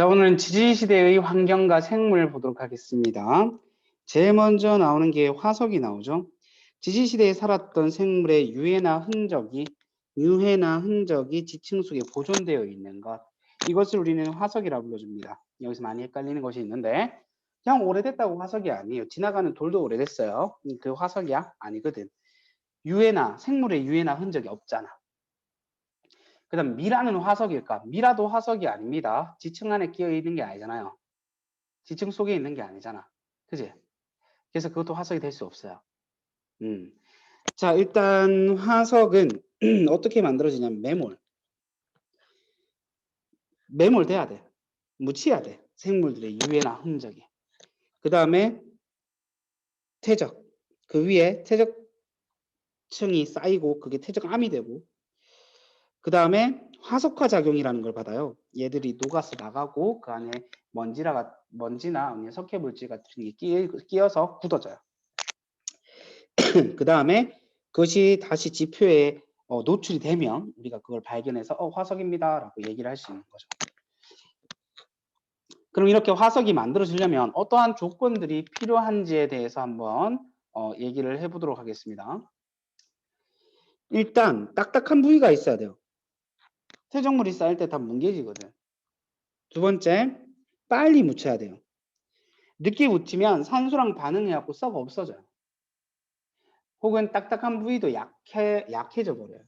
자, 오늘은 지질시대의 환경과 생물 보도록 하겠습니다. 제일 먼저 나오는 게 화석이 나오죠. 지질시대에 살았던 생물의 유해나 흔적이 유해나 흔적이 지층 속에 보존되어 있는 것. 이것을 우리는 화석이라 불러줍니다. 여기서 많이 헷갈리는 것이 있는데 그냥 오래됐다고 화석이 아니에요. 지나가는 돌도 오래됐어요. 음, 그 화석이야? 아니거든. 유해나 생물의 유해나 흔적이 없잖아. 그 다음 미라는 화석일까? 미라도 화석이 아닙니다. 지층 안에 끼어 있는 게 아니잖아요. 지층 속에 있는 게 아니잖아. 그지? 그래서 그것도 화석이 될 수 없어요. 음. 자, 일단 화석은 어떻게 만들어지냐면 매몰. 매몰 돼야 돼. 묻혀야 돼. 생물들의 유해나 흔적이. 그 다음에 퇴적. 그 위에 퇴적층이 쌓이고 그게 퇴적암이 되고 그 다음에 화석화 작용이라는 걸 받아요. 얘들이 녹아서 나가고 그 안에 먼지라가 먼지나 석회 물질 같은 게 끼, 끼어서 굳어져요. 그 다음에 그것이 다시 지표에 어, 노출이 되면 우리가 그걸 발견해서 어, 화석입니다라고 얘기를 할 수 있는 거죠. 그럼 이렇게 화석이 만들어지려면 어떠한 조건들이 필요한지에 대해서 한번 어, 얘기를 해보도록 하겠습니다. 일단 딱딱한 부위가 있어야 돼요. 퇴적물이 쌓일 때 다 뭉개지거든. 두 번째, 빨리 묻혀야 돼요. 늦게 묻히면 산소랑 반응해갖고 썩 없어져요. 혹은 딱딱한 부위도 약해, 약해져 버려요.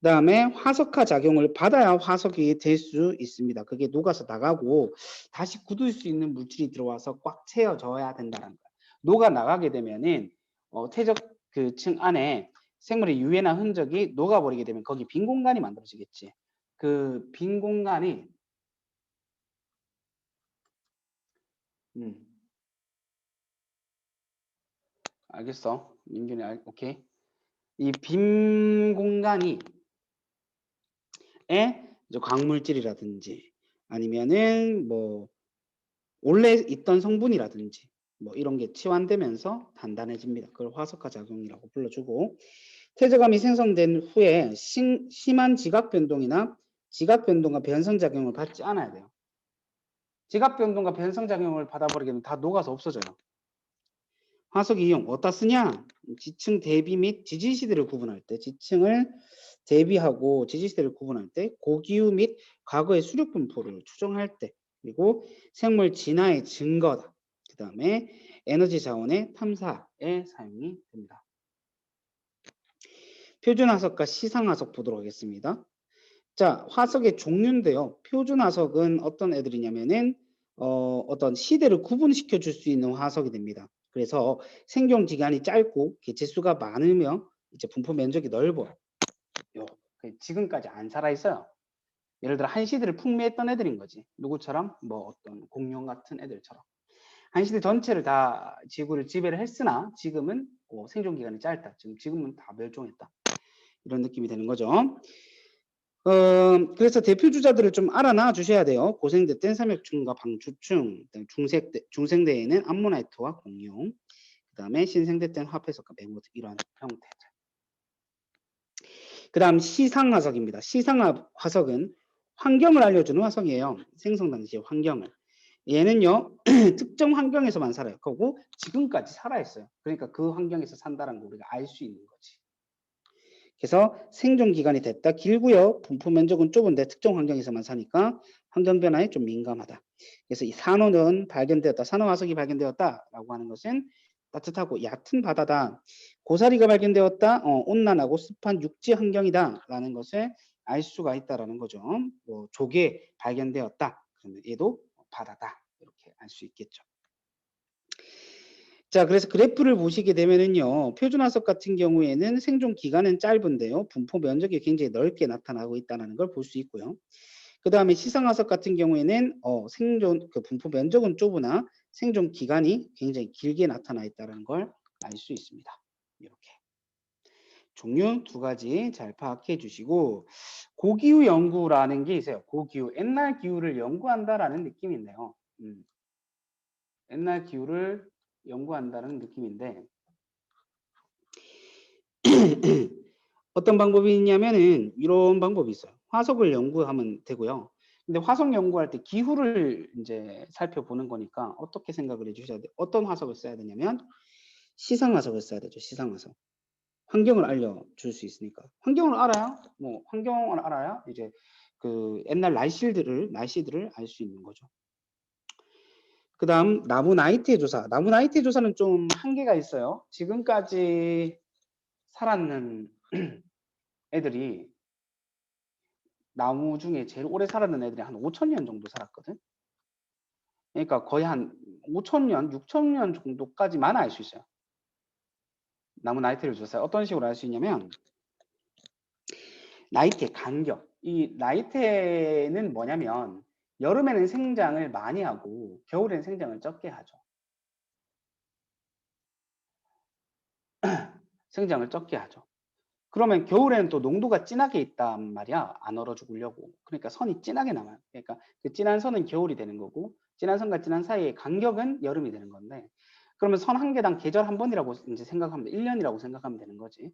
그 다음에 화석화 작용을 받아야 화석이 될 수 있습니다. 그게 녹아서 나가고 다시 굳을 수 있는 물질이 들어와서 꽉 채워져야 된다는 거예요. 녹아 나가게 되면은 어, 퇴적 그층 안에 생물의 유해나 흔적이 녹아버리게 되면 거기 빈 공간이 만들어지겠지. 그 빈 공간이 음. 알겠어. 민균이 알, 오케이. 이 빈 공간이 에 이제 광물질이라든지 아니면은 뭐 원래 있던 성분이라든지 뭐 이런 게 치환되면서 단단해집니다. 그걸 화석화 작용이라고 불러주고 퇴적암이 생성된 후에 심, 심한 지각 변동이나 지각 변동과 변성 작용을 받지 않아야 돼요. 지각 변동과 변성 작용을 받아버리게 되면 다 녹아서 없어져요. 화석 이용 어디다 쓰냐? 지층 대비 및 지질 시대를 구분할 때 지층을 대비하고 지질 시대를 구분할 때 고기후 및 과거의 수력 분포를 추정할 때 그리고 생물 진화의 증거다. 그 다음에 에너지 자원의 탐사에 사용이 됩니다. 표준 화석과 시상 화석 보도록 하겠습니다. 자, 화석의 종류인데요. 표준 화석은 어떤 애들이냐면은 어, 어떤 시대를 구분시켜 줄 수 있는 화석이 됩니다. 그래서 생존 기간이 짧고 개체 수가 많으며 이제 분포 면적이 넓어요. 요, 지금까지 안 살아 있어요. 예를 들어 한 시대를 풍미했던 애들인 거지. 누구처럼 뭐 어떤 공룡 같은 애들처럼. 한 시대 전체를 다 지구를 지배를 했으나 지금은 어, 생존 기간이 짧다. 지금 지금은 다 멸종했다. 이런 느낌이 되는 거죠. 어, 그래서 대표 주자들을 좀 알아놔 주셔야 돼요. 고생대 땐 삼엽충과 방추충, 중생대, 중생대에는 암모나이트와 공룡, 그 다음에 신생대 땐 화폐석과 맹모드 이런 형태들. 그 다음 시상화석입니다. 시상화석은 환경을 알려주는 화석이에요. 생성 당시의 환경을. 얘는요 특정 환경에서만 살아요. 그리고 지금까지 살아 있어요. 그러니까 그 환경에서 산다는 거 우리가 알 수 있는 거지. 그래서 생존 기간이 됐다. 길고요. 분포 면적은 좁은데 특정 환경에서만 사니까 환경 변화에 좀 민감하다. 그래서 이 산호는 발견되었다. 산호 화석이 발견되었다라고 하는 것은 따뜻하고 얕은 바다다. 고사리가 발견되었다. 어, 온난하고 습한 육지 환경이다라는 것을 알 수가 있다라는 거죠. 뭐 조개 발견되었다. 그러면 얘도 바다다. 이렇게 알 수 있겠죠. 자, 그래서 그래프를 보시게 되면은요, 표준 화석 같은 경우에는 생존 기간은 짧은데요, 분포 면적이 굉장히 넓게 나타나고 있다는 걸 볼 수 있고요. 그 다음에 시상 화석 같은 경우에는 어, 생존 그 분포 면적은 좁으나 생존 기간이 굉장히 길게 나타나 있다는 걸 알 수 있습니다. 이렇게 종류 두 가지 잘 파악해 주시고 고기후 연구라는 게 있어요. 고기후 옛날 기후를 연구한다라는 느낌인데요. 음. 옛날 기후를 연구한다는 느낌인데 어떤 방법이 있냐면은 이런 방법이 있어요. 화석을 연구하면 되고요. 근데 화석 연구할 때 기후를 이제 살펴보는 거니까 어떻게 생각을 해 주셔야 돼요? 어떤 화석을 써야 되냐면 시상 화석을 써야 되죠. 시상 화석. 환경을 알려줄 수 있으니까. 환경을 알아야 뭐 환경을 알아야 이제 그 옛날 날씨들을 날씨들을 알 수 있는 거죠. 그 다음 나무 나이테 조사. 나무 나이테 조사는 좀 한계가 있어요. 지금까지 살았는 애들이 나무 중에 제일 오래 살았는 애들이 한 5천 년 정도 살았거든. 그러니까 거의 한 5천 년, 6천 년 정도까지만 알 수 있어요. 나무 나이테를 조사해 어떤 식으로 알 수 있냐면 나이테 간격. 이 나이테는 뭐냐면 여름에는 생장을 많이 하고 겨울에는 생장을 적게 하죠. 생장을 적게 하죠. 그러면 겨울에는 또 농도가 진하게 있단 말이야. 안 얼어 죽으려고. 그러니까 선이 진하게 남아요. 그러니까 그 진한 선은 겨울이 되는 거고 진한 선과 진한 사이의 간격은 여름이 되는 건데 그러면 선 한 개당 계절 한 번이라고 이제 생각하면 돼. 1년이라고 생각하면 되는 거지.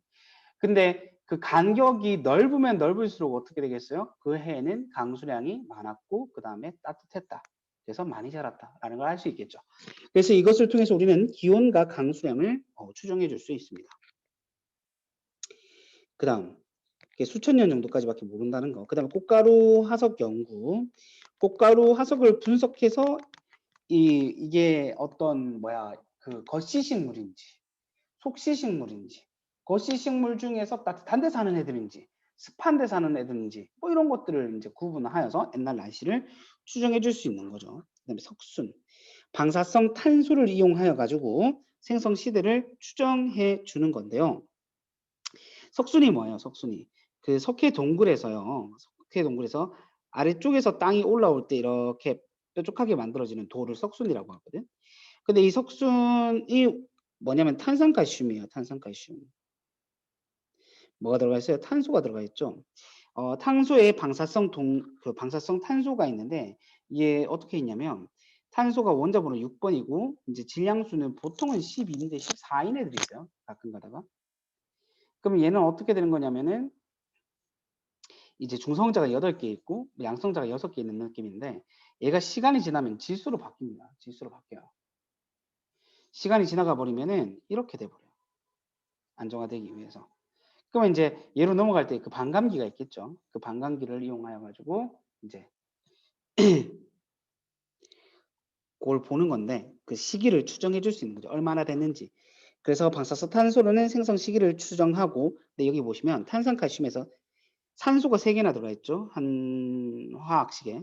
근데 그 간격이 넓으면 넓을수록 어떻게 되겠어요? 그 해에는 강수량이 많았고 그 다음에 따뜻했다. 그래서 많이 자랐다라는 걸 알 수 있겠죠. 그래서 이것을 통해서 우리는 기온과 강수량을 어, 추정해 줄 수 있습니다. 그 다음 수천 년 정도까지밖에 모른다는 거. 그 다음에 꽃가루 화석 연구. 꽃가루 화석을 분석해서 이 이게 어떤 뭐야 그 거시식물인지 속시식물인지 거시식물 중에서 따뜻한 데 사는 애들인지 습한 데 사는 애들인지 뭐 이런 것들을 이제 구분하여서 옛날 날씨를 추정해 줄 수 있는 거죠. 그다음에 석순 방사성 탄소를 이용하여 가지고 생성 시대를 추정해 주는 건데요. 석순이 뭐예요? 석순이 그 석회 동굴에서요. 석회 동굴에서 아래쪽에서 땅이 올라올 때 이렇게 뾰족하게 만들어지는 돌을 석순이라고 하거든. 근데 이 석순이 뭐냐면 탄산칼슘이에요. 탄산칼슘. 뭐가 들어가 있어요? 탄소가 들어가 있죠. 어, 탄소에 방사성 동, 그 방사성 탄소가 있는데 이게 어떻게 있냐면 탄소가 원자번호 6번이고 이제 질량수는 보통은 12인데 14인 애들이 있어요. 가끔 가다가. 그럼 얘는 어떻게 되는 거냐면은 이제 중성자가 8개 있고 양성자가 6개 있는 느낌인데 얘가 시간이 지나면 질소로 바뀝니다. 질소로 바뀌어요. 시간이 지나가 버리면은 이렇게 돼 버려요. 안정화되기 위해서. 그러면 이제 얘로 넘어갈 때 그 반감기가 있겠죠. 그 반감기를 이용하여 가지고 이제 그걸 보는 건데 그 시기를 추정해 줄 수 있는 거죠. 얼마나 됐는지. 그래서 방사성 탄소로는 생성 시기를 추정하고 근데 여기 보시면 탄산칼슘에서 산소가 3개나 들어가 있죠. 한 화학식에.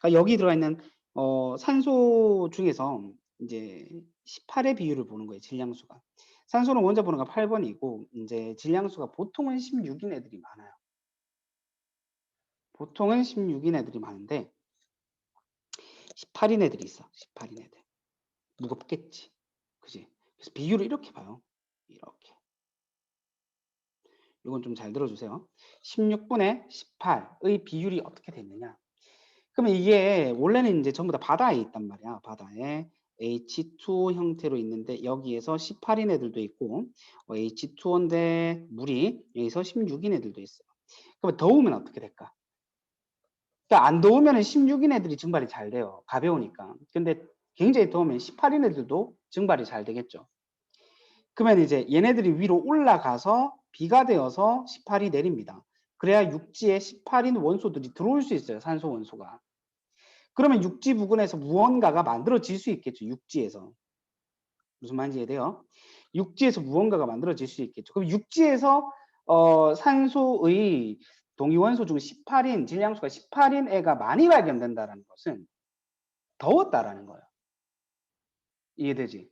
그러니까 여기 들어가 있는 어, 산소 중에서 이제 18의 비율을 보는 거예요. 질량수가. 산소는 원자 번호가 8번이고 이제 질량수가 보통은 16인 애들이 많아요. 보통은 16인 애들이 많은데 18인 애들이 있어. 18인 애들. 무겁겠지. 그지? 그래서 비율을 이렇게 봐요. 이렇게. 이건 좀 잘 들어주세요. 16분의 18의 비율이 어떻게 됐느냐. 그러면 이게 원래는 이제 전부 다 바다에 있단 말이야. 바다에 H2O 형태로 있는데 여기에서 18인 애들도 있고 어, H2O인데 물이 여기서 16인 애들도 있어요. 그러면 더우면 어떻게 될까? 그러니까 안 더우면 16인 애들이 증발이 잘 돼요. 가벼우니까. 근데 굉장히 더우면 18인 애들도 증발이 잘 되겠죠. 그러면 이제 얘네들이 위로 올라가서 비가 되어서 18이 내립니다. 그래야 육지에 18인 원소들이 들어올 수 있어요. 산소 원소가. 그러면 육지 부근에서 무언가가 만들어질 수 있겠죠. 육지에서. 무슨 말인지 이해돼요? 육지에서 무언가가 만들어질 수 있겠죠. 그럼 육지에서 어, 산소의 동위원소 중 18인, 질량수가 18인 애가 많이 발견된다는 것은 더웠다라는 거예요. 이해되지?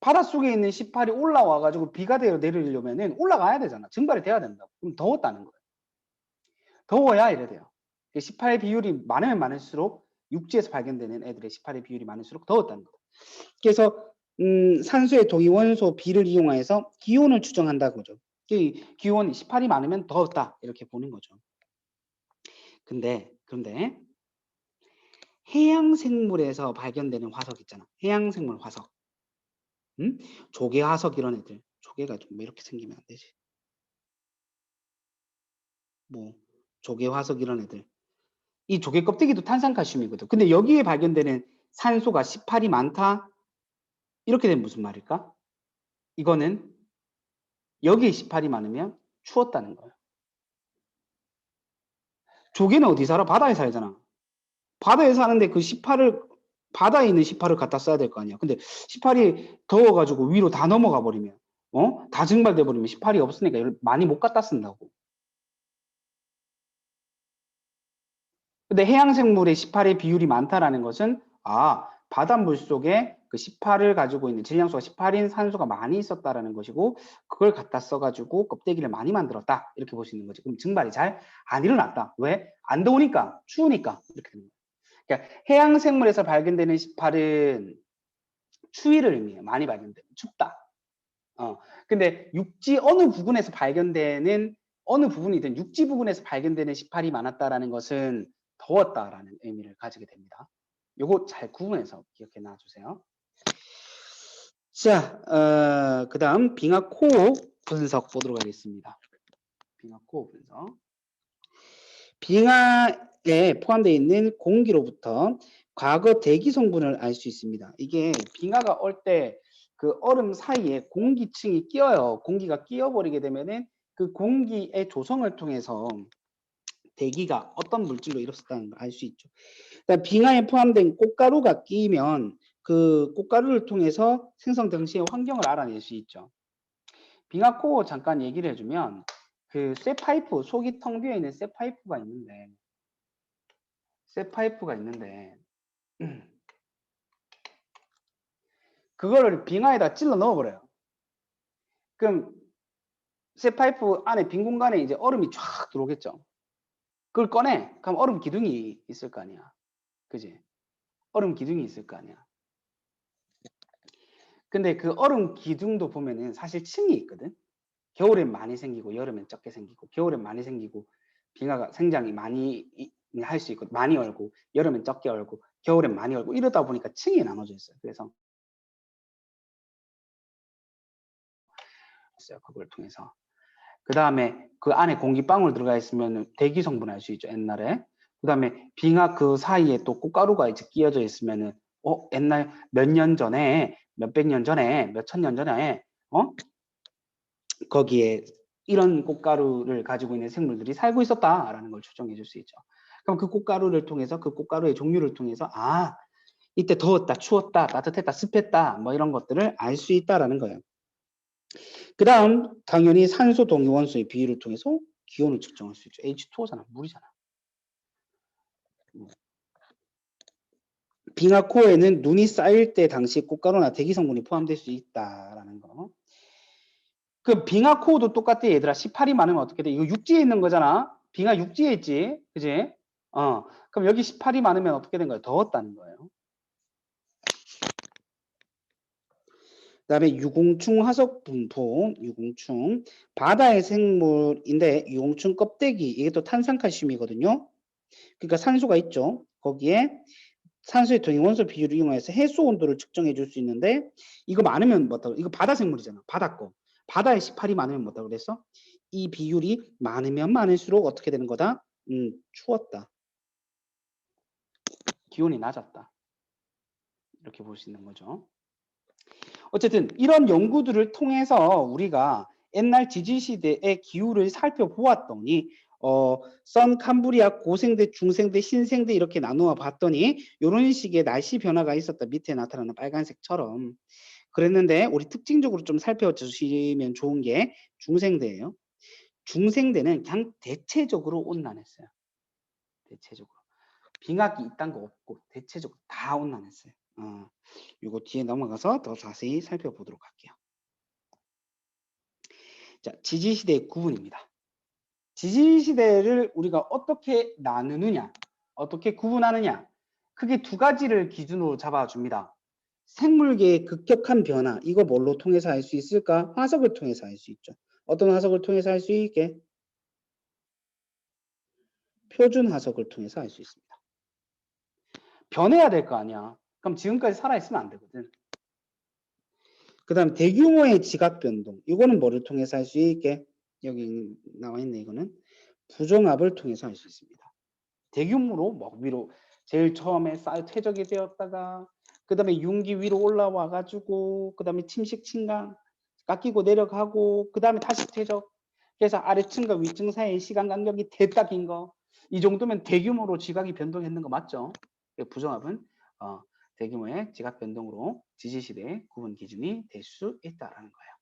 바닷속에 있는 18이 올라와 가지고 비가 되어 내리려면은 올라가야 되잖아. 증발이 돼야 된다고. 그럼 더웠다는 거예요. 더워야 이래 돼요. 18의 비율이 많으면 많을수록 육지에서 발견되는 애들의 18의 비율이 많을수록 더웠다는 거예요. 그래서 음, 산소의 동위원소 비를 이용해서 기온을 추정한다고 그죠. 기온이 18이 많으면 더웠다 이렇게 보는 거죠. 근데 그런데 해양 생물에서 발견되는 화석 있잖아. 해양 생물 화석. 음? 조개 화석 이런 애들. 조개가 좀 이렇게 생기면 안 되지. 뭐 조개 화석 이런 애들. 이 조개 껍데기도 탄산칼슘이거든. 근데 여기에 발견되는 산소가 18이 많다? 이렇게 되면 무슨 말일까? 이거는 여기에 18이 많으면 추웠다는 거예요. 조개는 어디 살아? 바다에 살잖아. 바다에 사는데 그 18을 바다에 있는 18을 갖다 써야 될 거 아니야. 근데 18이 더워가지고 위로 다 넘어가 버리면 어? 다 증발돼 버리면 18이 없으니까 많이 못 갖다 쓴다고. 근데 해양 생물의 18의 비율이 많다라는 것은 아 바닷물 속에 그 18을 가지고 있는 질량수가 18인 산소가 많이 있었다라는 것이고 그걸 갖다 써가지고 껍데기를 많이 만들었다 이렇게 볼 수 있는 거지. 그럼 증발이 잘 안 일어났다. 왜? 안 더우니까 추우니까 이렇게 되는 거예요. 그러니까 해양 생물에서 발견되는 18은 추위를 의미해요. 많이 발견돼. 춥다. 어. 근데 육지 어느 부분에서 발견되는 어느 부분이든 육지 부분에서 발견되는 18이 많았다라는 것은 더웠다라는 의미를 가지게 됩니다. 요거 잘 구분해서 기억해 놔주세요. 자, 어, 그 다음 빙하 코 분석 보도록 하겠습니다. 빙하 코 분석. 빙하에 포함되어 있는 공기로부터 과거 대기 성분을 알 수 있습니다. 이게 빙하가 올 때 그 얼음 사이에 공기층이 끼어요. 공기가 끼어버리게 되면은 그 공기의 조성을 통해서 대기가 어떤 물질로 이루어졌다는 걸 알 수 있죠. 그다음 빙하에 포함된 꽃가루가 끼면 그 꽃가루를 통해서 생성 당시의 환경을 알아낼 수 있죠. 빙하코 잠깐 얘기를 해주면 그 쇠 파이프 속이 텅 비어 있는 쇠 파이프가 있는데 쇠 파이프가 있는데 그거를 빙하에다 찔러 넣어버려요. 그럼 쇠 파이프 안에 빈 공간에 이제 얼음이 쫙 들어오겠죠. 그걸 꺼내. 그럼 얼음 기둥이 있을 거 아니야. 그지? 얼음 기둥이 있을 거 아니야. 근데 그 얼음 기둥도 보면은 사실 층이 있거든. 겨울엔 많이 생기고 여름엔 적게 생기고 겨울엔 많이 생기고 빙하가 생장이 많이 할 수 있고 많이 얼고 여름엔 적게 얼고 겨울엔 많이 얼고 이러다 보니까 층이 나눠져 있어요. 그래서 그걸 통해서 그 다음에 그 안에 공기방울 들어가 있으면 대기 성분 알 수 있죠 옛날에 그 다음에 빙하 그 사이에 또 꽃가루가 이제 끼어져 있으면은 어 옛날 몇 년 전에 몇 백 년 전에 몇 천 년 전에 어 거기에 이런 꽃가루를 가지고 있는 생물들이 살고 있었다라는 걸 추정해 줄 수 있죠. 그럼 그 꽃가루를 통해서 그 꽃가루의 종류를 통해서 아 이때 더웠다, 추웠다, 따뜻했다, 습했다 뭐 이런 것들을 알 수 있다라는 거예요. 그 다음 당연히 산소 동위 원소의 비율을 통해서 기온을 측정할 수 있죠. H2O잖아, 물이잖아. 빙하코에는 눈이 쌓일 때 당시 꽃가루나 대기 성분이 포함될 수 있다라는 거. 그 빙하코도 똑같아 얘들아. 18이 많으면 어떻게 돼? 이거 육지에 있는 거잖아. 빙하 육지에 있지, 그지? 어, 그럼 여기 18이 많으면 어떻게 된 거예요? 더웠다는 거예요. 그다음에 유공충 화석 분포, 유공충 바다의 생물인데 유공충 껍데기 이게 또 탄산칼슘이거든요. 그러니까 산소가 있죠. 거기에 산소의 동위 원소 비율을 이용해서 해수 온도를 측정해 줄 수 있는데 이거 많으면 뭐다 이거 바다 생물이잖아. 바다 거. 바다에 18이 많으면 뭐다 그랬어? 이 비율이 많으면 많을수록 어떻게 되는 거다? 음, 추웠다. 기온이 낮았다. 이렇게 볼 수 있는 거죠. 어쨌든 이런 연구들을 통해서 우리가 옛날 지질시대의 기후를 살펴보았더니 어, 선 캄브리아 고생대, 중생대, 신생대 이렇게 나누어 봤더니 이런 식의 날씨 변화가 있었다. 밑에 나타나는 빨간색처럼 그랬는데 우리 특징적으로 좀 살펴주시면 좋은 게 중생대예요. 중생대는 그냥 대체적으로 온난했어요. 대체적으로. 빙하기 이딴 거 없고 대체적으로 다 온난했어요. 어, 이거 뒤에 넘어가서 더 자세히 살펴보도록 할게요. 자, 지지시대의 구분입니다. 지지시대를 우리가 어떻게 나누느냐, 어떻게 구분하느냐, 크게 두 가지를 기준으로 잡아줍니다. 생물계의 급격한 변화, 이거 뭘로 통해서 알 수 있을까? 화석을 통해서 알 수 있죠. 어떤 화석을 통해서 알 수 있게? 표준 화석을 통해서 알 수 있습니다. 변해야 될 거 아니야. 그럼 지금까지 살아있으면 안 되거든. 그 다음 대규모의 지각 변동. 이거는 뭐를 통해서 할 수 있게? 여기 나와 있네 이거는. 부정압을 통해서 할 수 있습니다. 대규모로 뭐 위로 제일 처음에 쌓여 퇴적이 되었다가 그 다음에 융기 위로 올라와 가지고 그 다음에 침식 침강 깎이고 내려가고 그 다음에 다시 퇴적 그래서 아래층과 위층 사이의 시간 간격이 됐다 긴 거. 이 정도면 대규모로 지각이 변동했는 거 맞죠? 그 부정합은 어, 대규모의 지각 변동으로 지지시대 구분 기준이 될 수 있다라는 거예요.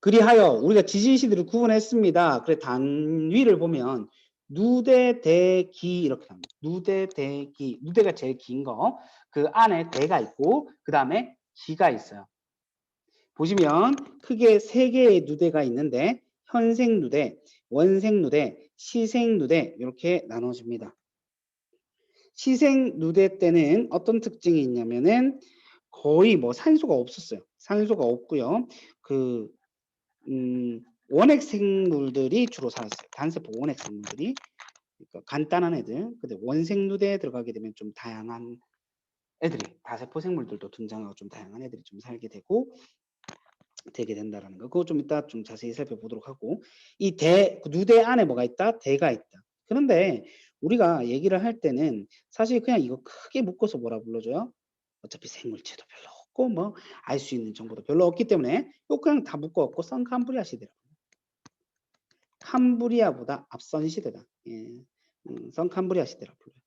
그리하여 우리가 지지시대를 구분했습니다. 그래 단위를 보면 누대 대기 이렇게 합니다. 누대 대기 누대가 제일 긴 거 그 안에 대가 있고 그 다음에 기가 있어요. 보시면 크게 세 개의 누대가 있는데 현생 누대, 원생 누대, 시생 누대 이렇게 나눠집니다. 시생 누대 때는 어떤 특징이 있냐면은 거의 뭐 산소가 없었어요. 산소가 없고요. 그 음, 원핵 생물들이 주로 살았어요. 단세포 원핵 생물들이 그러니까 간단한 애들. 근데 원생 누대에 들어가게 되면 좀 다양한 애들이 다세포 생물들도 등장하고 좀 다양한 애들이 좀 살게 되고 되게 된다라는 거. 그거 좀 이따 좀 자세히 살펴보도록 하고 이 대 누대 안에 뭐가 있다? 대가 있다. 그런데 우리가 얘기를 할 때는 사실 그냥 이거 크게 묶어서 뭐라 불러줘요? 어차피 생물체도 별로 없고 뭐 알 수 있는 정보도 별로 없기 때문에 이거 그냥 다 묶어갖고 선캄브리아 시대라고. 캄브리아보다 앞선 시대다. 예. 음, 선캄브리아 시대라고 불러요.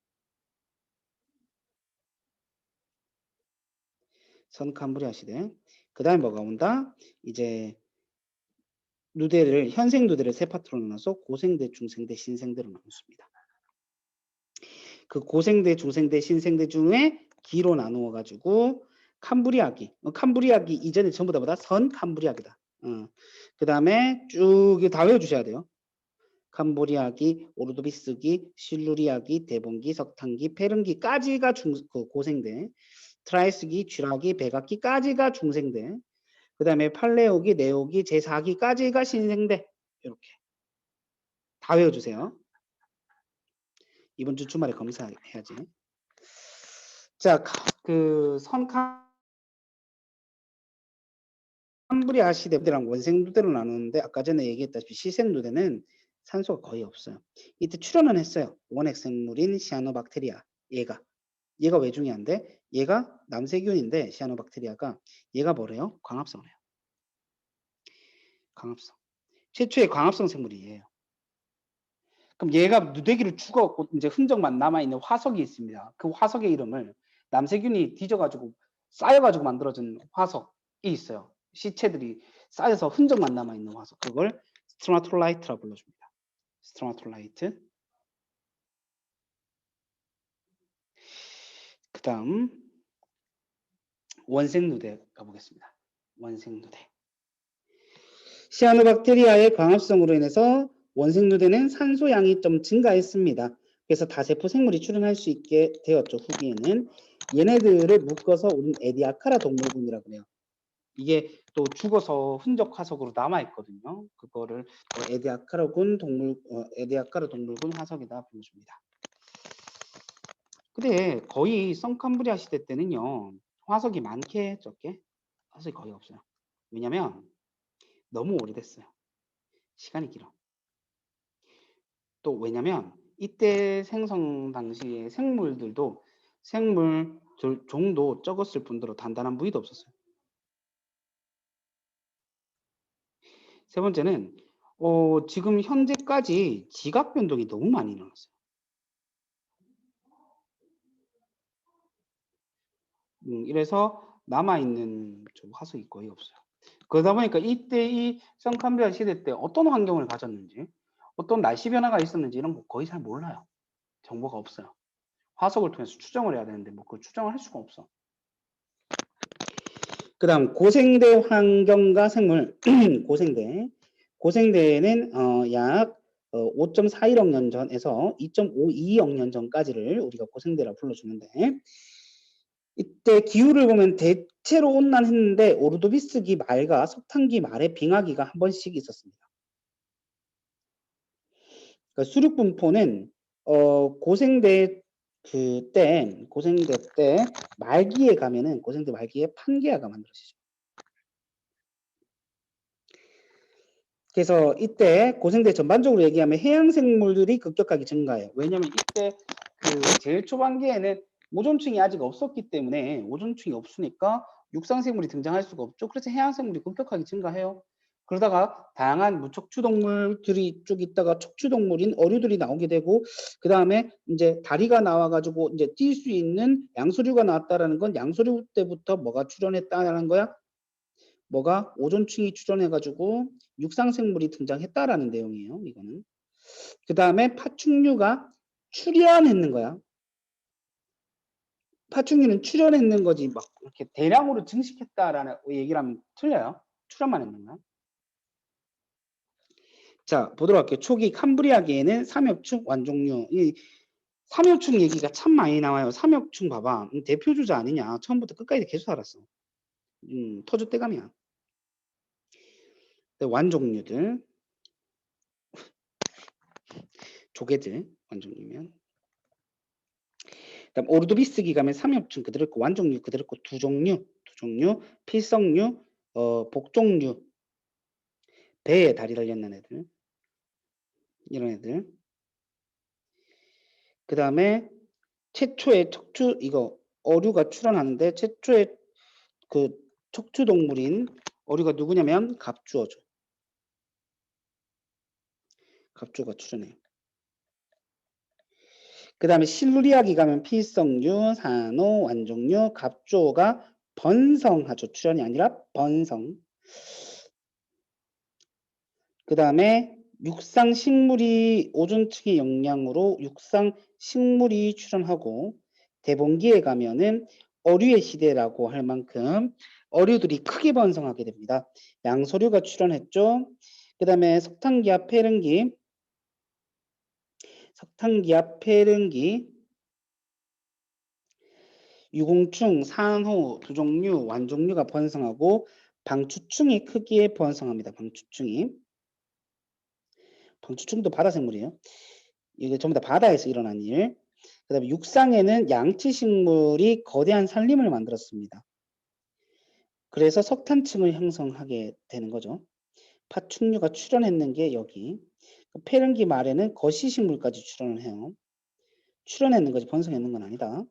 선캄브리아 시대. 그 다음에 뭐가 온다? 이제 누대를 현생 누대를 세 파트로 나눠서 고생대, 중생대, 신생대로 나눴습니다. 그 고생대, 중생대, 신생대 중에 기로 나누어 가지고 캄브리아기, 어, 캄브리아기 이전에 전부 다 보다 선 캄브리아기다. 어. 그 다음에 쭉다 외워주셔야 돼요. 캄보리아기, 오르도비스기, 실루리아기, 대봉기, 석탄기, 페른기까지가 중, 그 고생대. 트라이스기, 쥐라기, 백악기까지가 중생대. 그 다음에 팔레오기, 네오기, 제4기까지가 신생대. 이렇게 다 외워주세요. 이번 주 주말에 검사해야지. 자, 그 선캄 캄브리아 시대랑 원생 누대로 나누는데 아까 전에 얘기했다시피 시생 누대는 산소가 거의 없어요. 이때 출현은 했어요. 원핵 생물인 시아노박테리아 얘가 얘가 왜 중요한데 얘가 남세균인데 시아노박테리아가 얘가 뭐래요? 광합성을 해요. 광합성. 최초의 광합성 생물이에요. 그럼 얘가 누대기를 죽어갖고 이제 흔적만 남아 있는 화석이 있습니다. 그 화석의 이름을 남세균이 뒤져가지고 쌓여가지고 만들어진 화석이 있어요. 시체들이 쌓여서 흔적만 남아 있는 화석. 그걸 스트라톨라이트라 불러줍니다. 스트라톨라이트. 그 다음 원생 누대 가보겠습니다. 원생 누대. 시아노박테리아의 광합성으로 인해서 원생 누대는 산소 양이 좀 증가했습니다. 그래서 다세포 생물이 출현할 수 있게 되었죠. 후기에는 얘네들을 묶어서 우린 에디아카라 동물군이라고 그래요. 이게 또 죽어서 흔적 화석으로 남아 있거든요. 그거를 또 에디아카라군 동물 어, 에디아카라 동물군 화석이다 불러줍니다. 근데 거의 성캄브리아 시대 때는요 화석이 많게 적게 화석이 거의 없어요. 왜냐면 너무 오래됐어요. 시간이 길어. 또 왜냐면 이때 생성 당시에 생물들도 생물 조- 종도 적었을 뿐더러 단단한 부위도 없었어요. 세 번째는 어, 지금 현재까지 지각 변동이 너무 많이 일어났어요. 음, 이래서 남아있는 좀 화석이 거의 없어요. 그러다 보니까 이때 이 성캄비아 시대 때 어떤 환경을 가졌는지, 어떤 날씨 변화가 있었는지 이런 거 거의 잘 몰라요. 정보가 없어요. 화석을 통해서 추정을 해야 되는데 뭐 그 추정을 할 수가 없어. 그다음 고생대 환경과 생물 고생대 고생대는 어, 약 어, 5.41억 년 전에서 2.52억 년 전까지를 우리가 고생대라 불러주는데 이때 기후를 보면 대체로 온난했는데 오르도비스기 말과 석탄기 말에 빙하기가 한 번씩 있었습니다. 그러니까 수륙 분포는 어, 고생대 그때 고생대 때 말기에 가면은 고생대 말기에 판게아가 만들어지죠. 그래서 이때 고생대 전반적으로 얘기하면 해양 생물들이 급격하게 증가해요. 왜냐면 이때 그 제일 초반기에는 오존층이 아직 없었기 때문에 오존층이 없으니까 육상 생물이 등장할 수가 없죠. 그래서 해양 생물이 급격하게 증가해요. 그러다가 다양한 무척추 동물들이 쭉 있다가 척추 동물인 어류들이 나오게 되고 그 다음에 이제 다리가 나와가지고 이제 뛸 수 있는 양서류가 나왔다라는 건 양서류 때부터 뭐가 출현했다라는 거야? 뭐가 오존층이 출현해가지고 육상 생물이 등장했다라는 내용이에요. 이거는. 그 다음에 파충류가 출현했는 거야. 파충류는 출현했는 거지 막 이렇게 대량으로 증식했다라는 얘기를 하면 틀려요. 출현만 했는 거야. 자, 보도록 할게요. 초기 캄브리아계에는 삼엽충 완종류. 이 삼엽충 얘기가 참 많이 나와요. 삼엽충 봐봐. 음, 대표 주자 아니냐. 처음부터 끝까지 계속 살았어. 음, 터줏대감이야. 네, 완종류들. 조개들 완종류면. 그다음 오르도비스기 가면 삼엽충 그대로 있고 완종류 그대로 있고 두 종류, 두 종류, 필성류, 어, 복종류. 배에 다리 달렸는 애들. 이런 애들. 그 다음에 최초의 척추 이거 어류가 출현하는데 최초의 그 척추 동물인 어류가 누구냐면 갑주어죠. 갑주어가 출현해요. 그 다음에 실루리아기 가면 필성류, 산호, 완종류, 갑주어가 번성하죠. 출현이 아니라 번성. 그 다음에 육상 식물이 오존 층의 영향으로 육상 식물이 출현하고 대봉기에 가면은 어류의 시대라고 할 만큼 어류들이 크게 번성하게 됩니다. 양서류가 출현했죠. 그 다음에 석탄기압 폐릉기, 석탄기압 폐릉기, 유공충, 산호, 두 종류, 완종류가 번성하고 방추충이 크게 번성합니다. 방추충이. 방추충도 바다 생물이에요. 이게 전부 다 바다에서 일어난 일. 그 다음에 육상에는 양치 식물이 거대한 산림을 만들었습니다. 그래서 석탄층을 형성하게 되는 거죠. 파충류가 출현했는 게 여기. 폐릉기 말에는 거시식물까지 출현을 해요. 출현했는 거지 번성했는 건 아니다.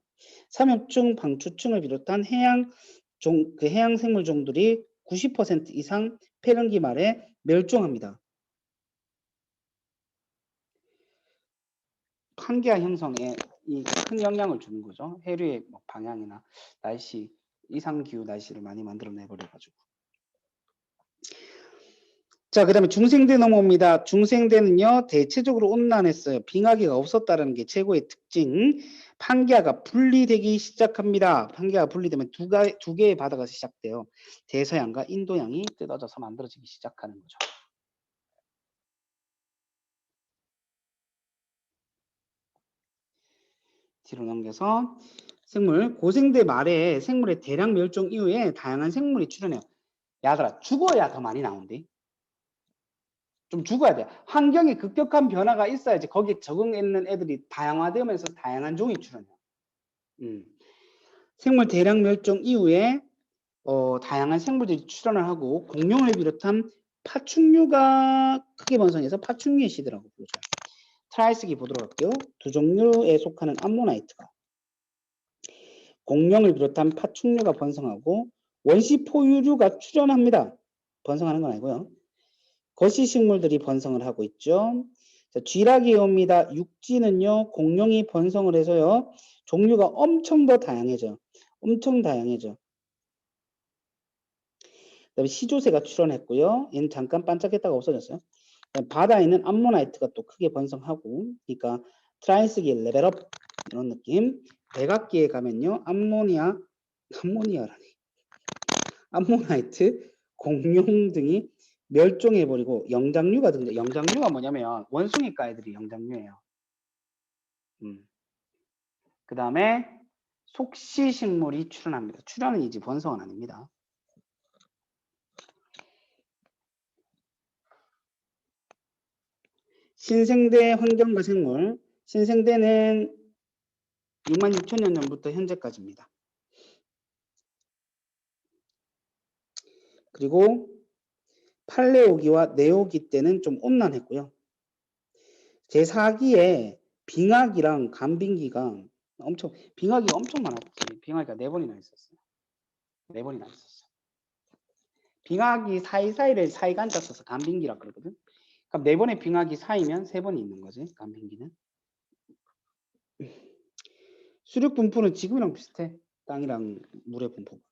삼엽충, 방추충을 비롯한 해양 종, 그 해양 생물 종들이 90% 이상 폐릉기 말에 멸종합니다. 판기화 형성에 이 큰 영향을 주는 거죠. 해류의 뭐 방향이나 날씨, 이상 기후 날씨를 많이 만들어내 버려 가지고. 자, 그다음에 중생대 넘어옵니다. 중생대는요, 대체적으로 온난했어요. 빙하기가 없었다는 게 최고의 특징. 판기화가 분리되기 시작합니다. 판기화가 분리되면 두, 가, 두 개의 바다가 시작돼요. 대서양과 인도양이 뜯어져서 만들어지기 시작하는 거죠. 뒤로 넘겨서 생물 고생대 말에 생물의 대량 멸종 이후에 다양한 생물이 출현해요. 야들아 죽어야 더 많이 나온대. 좀 죽어야 돼. 환경에 급격한 변화가 있어야지 거기에 적응했는 애들이 다양화되면서 다양한 종이 출현해요. 음. 생물 대량 멸종 이후에 어, 다양한 생물들이 출현을 하고 공룡을 비롯한 파충류가 크게 번성해서 파충류의 시대라고 부르죠. 트라이스기 보도록 할게요. 두 종류에 속하는 암모나이트가 공룡을 비롯한 파충류가 번성하고 원시 포유류가 출현합니다. 번성하는 건 아니고요. 거시 식물들이 번성을 하고 있죠. 자, 쥐락이 옵니다. 육지는요, 공룡이 번성을 해서요, 종류가 엄청 더 다양해져. 엄청 다양해져. 그다음에 시조새가 출현했고요. 얘는 잠깐 반짝했다가 없어졌어요. 바다에는 암모나이트가 또 크게 번성하고, 그러니까 트라이스기 레벨업 이런 느낌. 백악기에 가면요, 암모니아, 암모니아라니, 암모나이트, 공룡 등이 멸종해버리고 영장류가 등장. 영장류가 뭐냐면 원숭이과 애들이 영장류예요. 음. 그 다음에 속시식물이 출현합니다. 출현은이지 번성은 아닙니다. 신생대 환경과 생물. 신생대는 6만 6천여 년부터 현재까지입니다. 그리고 팔레오기와 네오기 때는 좀 온난했고요. 제4기에 빙하기랑 간빙기가 엄청 빙하기가 엄청 많았지. 빙하기가 네 번이나 있었어요. 네 번이나 있었어. 빙하기 사이사이를 사이가 앉았어서 간빙기라 그러거든. 그럼 네 번의 빙하기 사이면 세 번이 있는 거지. 간빙기는. 수륙 분포는 지금이랑 비슷해. 땅이랑 물의 분포가.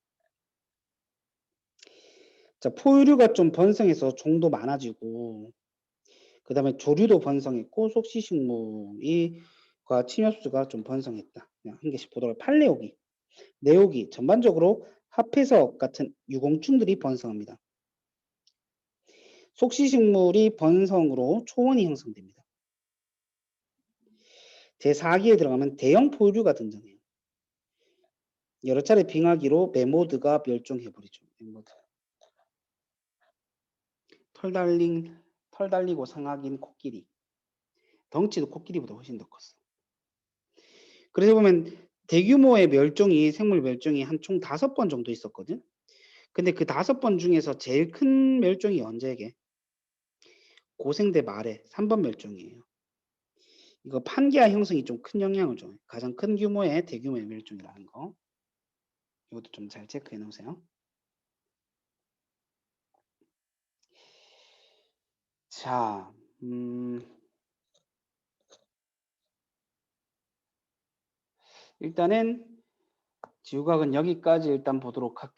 자, 포유류가 좀 번성해서 종도 많아지고, 그 다음에 조류도 번성했고, 속시식물이, 과 침엽수가 좀 번성했다. 그냥 한 개씩 보도록 팔레오기, 네오기, 전반적으로 합해석 같은 유공충들이 번성합니다. 속시식물이 번성으로 초원이 형성됩니다. 제4기에 들어가면 대형 포유류가 등장해요. 여러 차례 빙하기로 메모드가 멸종해버리죠. 메모드. 털 달린 털 달리고 상하긴 코끼리. 덩치도 코끼리보다 훨씬 더 컸어. 그래서 보면 대규모의 멸종이 생물 멸종이 한 총 다섯 번 정도 있었거든. 근데 그 다섯 번 중에서 제일 큰 멸종이 언제게? 고생대 말에 3번 멸종이에요. 이거 판기아 형성이 좀 큰 영향을 줘요. 가장 큰 규모의 대규모의 멸종이라는 거. 이것도 좀 잘 체크해 놓으세요. 자, 음, 일단은 지우각은 여기까지 일단 보도록 할게요.